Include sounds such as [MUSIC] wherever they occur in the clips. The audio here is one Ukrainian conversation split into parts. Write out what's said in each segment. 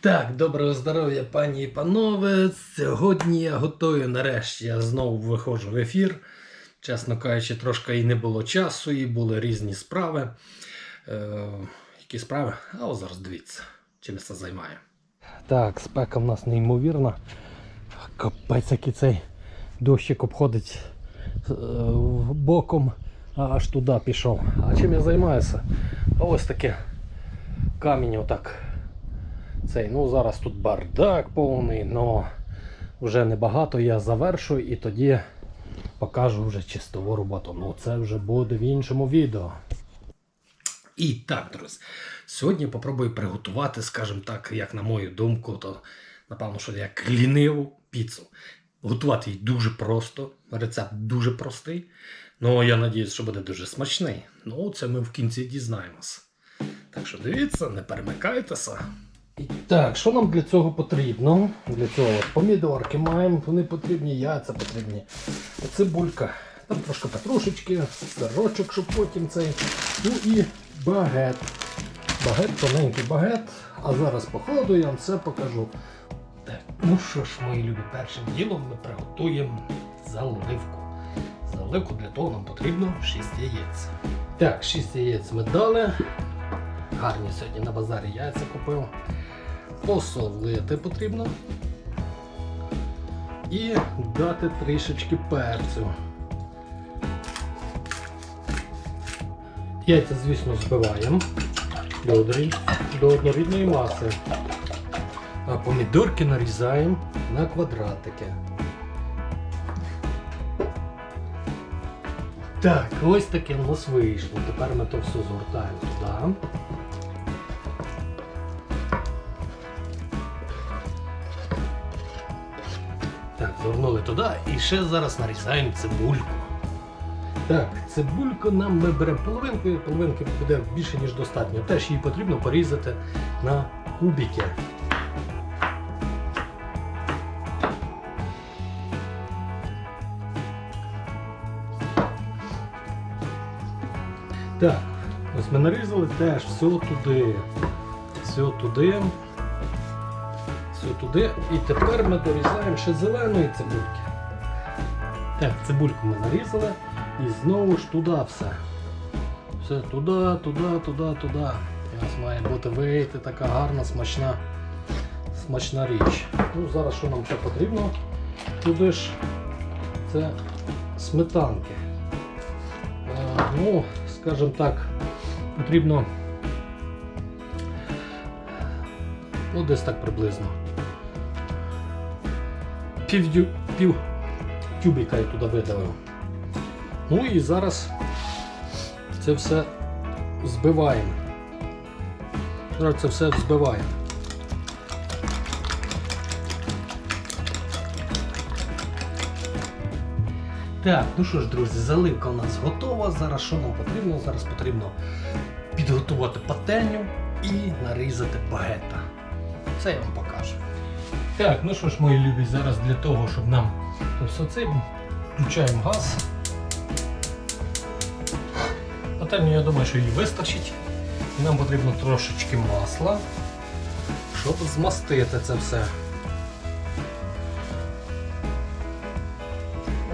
Так, доброго здоров'я, пані і панове. Сьогодні я готую. Нарешті я знову виходжу в ефір. Чесно кажучи, трошки і не було часу, і були різні справи. Е, які справи? А ось зараз дивіться, чим це займаю. Так, спека в нас неймовірна. Капець, який цей дощик обходить е, боком, аж туди пішов. А чим я займаюся? Ось таке камінь отак цей, ну зараз тут бардак повний, але вже небагато я завершу і тоді покажу вже чистову роботу. Ну це вже буде в іншому відео. І так, друзі, сьогодні попробую приготувати, скажімо так, як на мою думку, то напевно, що як ліниву піцу. Готувати її дуже просто, рецепт дуже простий. Ну я надіюсь, що буде дуже смачний. Ну, це ми в кінці дізнаємося. Так що дивіться, не перемикайтеся. Так, що нам для цього потрібно? Для цього помідорки маємо, вони потрібні, яйця потрібні. Цибулька, там трошки петрушечки, сирочок, щоб потім цей. Ну і багет. Багет, тоненький багет. А зараз по ходу я вам все покажу. Так, ну що ж, мої любі, першим ділом ми приготуємо заливку. Заливку для того нам потрібно 6 яєць. Так, 6 яєць ми дали. Гарні сьогодні на базарі яйця купив. Посолити потрібно. І дати трішечки перцю. Яйця, звісно, збиваємо до, однорідної маси. А помідорки нарізаємо на квадратики. Так, ось таке у нас вийшло. Тепер ми то все згортаємо туди. Так, туди і ще зараз нарізаємо цибульку. Так, цибульку нам ми беремо половинку, і половинки буде більше, ніж достатньо. Теж її потрібно порізати на кубики. Так, ось ми нарізали теж все туди. Все туди. Туди. І тепер ми дорізаємо ще зеленої цибульки. Так, цибульку ми нарізали і знову ж туди все. Все туди, туди, туди, туди. І ось має бути вийти така гарна, смачна, смачна річ. Ну, зараз що нам ще потрібно? Туди ж це сметанки. Е, ну, скажімо так, потрібно ну, десь так приблизно. Пів, пів тюбіка я туди видавив. Ну і зараз це все збиваємо. Зараз це все збиваємо. Так, ну що ж, друзі, заливка у нас готова. Зараз що нам потрібно? Зараз потрібно підготувати пательню і нарізати багета. Це я вам покажу. Так, ну що ж, мої любі, зараз для того, щоб нам то все це включаємо газ. Пательню, я думаю, що її вистачить. І нам потрібно трошечки масла, щоб змастити це все.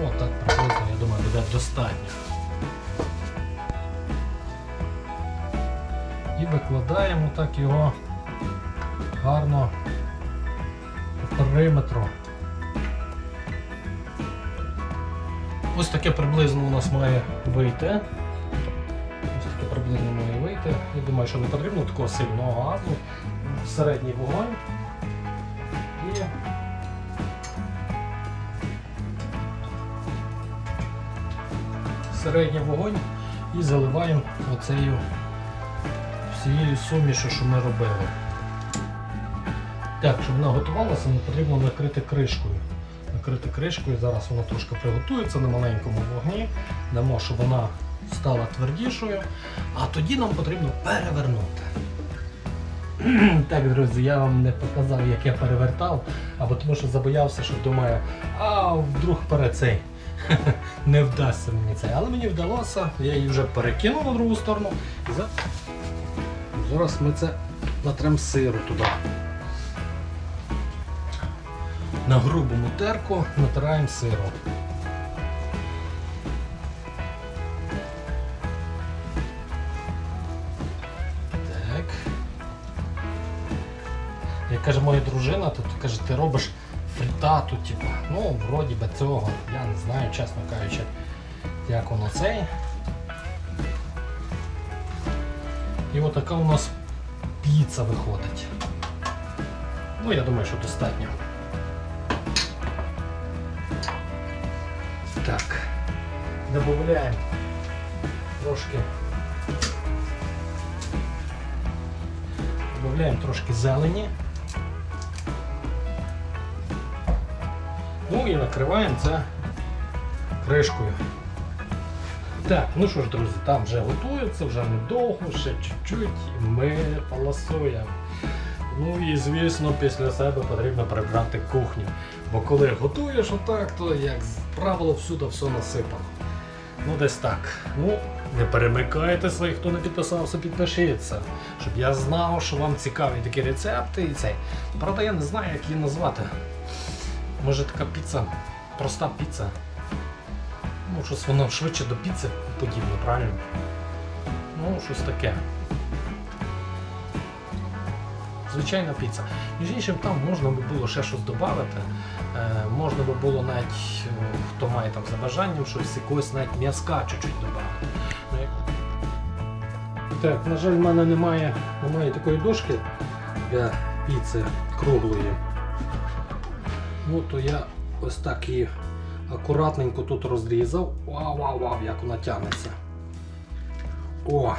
О, так приблизно, я думаю, буде достатньо. І викладаємо так його гарно по периметру. Ось таке приблизно у нас має вийти. Ось таке приблизно має вийти. Я думаю, що не потрібно такого сильного газу. Середній вогонь. І середній вогонь і заливаємо оцею всією сумішю, що ми робили. Так, щоб вона готувалася, нам потрібно накрити кришкою. Накрити кришкою, зараз вона трошки приготується на маленькому вогні. Дамо, щоб вона стала твердішою, а тоді нам потрібно перевернути. [CLEARS THROAT] Так, друзі, я вам не показав, як я перевертав, або тому що забоявся, що думаю, а вдруг перед цей [LAUGHS] не вдасться мені це. Але мені вдалося, я її вже перекинув на другу сторону. І Зараз ми це натрем сиру туди. На грубому терку натираємо сиром. Так. Як каже моя дружина, то, то каже, ти робиш фритату, типу. Ну, вроді би цього. Я не знаю, чесно кажучи, як воно цей. І отака у нас піца виходить. Ну, я думаю, що достатньо. Так. Добавляємо трошки. Добавляємо трошки зелені. Ну і накриваємо це кришкою. Так, ну що ж, друзі, там вже готується, вже недовго, ще чуть-чуть, і ми полосуємо. Ну і звісно, після себе потрібно прибрати кухню. Бо коли готуєш отак, то як правило всюди все насипано. Ну десь так. Ну, не перемикайтеся, і хто не підписався, підпишіться. Щоб я знав, що вам цікаві такі рецепти і цей. Правда, я не знаю, як її назвати. Може така піца, проста піца. Ну, щось воно швидше до піци подібне, правильно? Ну, щось таке. Звичайна піца. Між іншим, там можна би було ще щось додати. Е, можна би було навіть, е, хто має там за бажанням, щось якогось навіть м'язка чуть-чуть додати. Ну. Так, на жаль, в мене немає, немає такої дошки для піци круглої. Ну, то я ось так її акуратненько тут розрізав. Вау, вау, вау, як вона тягнеться. О!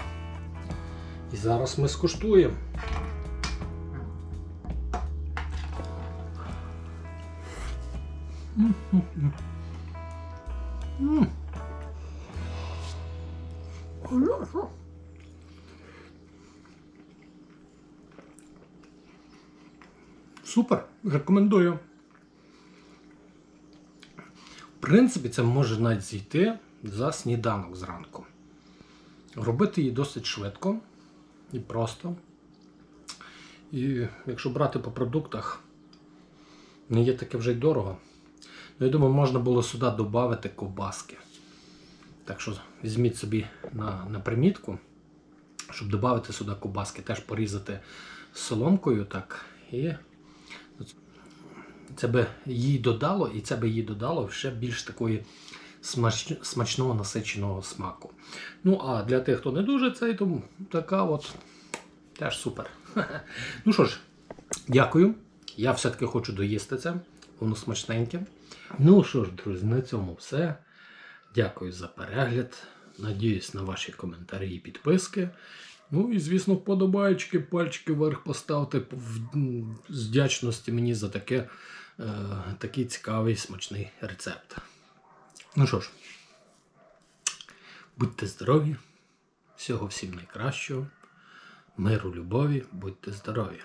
І зараз ми скуштуємо. Супер, рекомендую. В принципі, це може навіть зійти за сніданок зранку. Робити її досить швидко і просто. І якщо брати по продуктах, не є таке вже й дорого. Ну, я думаю, можна було сюди додати ковбаски. Так що візьміть собі на, на примітку, щоб додати сюди ковбаски, теж порізати соломкою так. І це би їй додало, і це би їй додало ще більш такої смач... смачного насиченого смаку. Ну, а для тих, хто не дуже цей, то така от теж супер. [LAUGHS] Ну що ж, дякую. Я все-таки хочу доїсти це. Воно смачненьке. Ну що ж, друзі, на цьому все. Дякую за перегляд. Надіюсь на ваші коментарі і підписки. Ну і, звісно, вподобаєчки, пальчики вверх поставте в- вдячності мені за таке, е, такий цікавий смачний рецепт. Ну що ж, будьте здорові, всього всім найкращого, миру, любові, будьте здорові!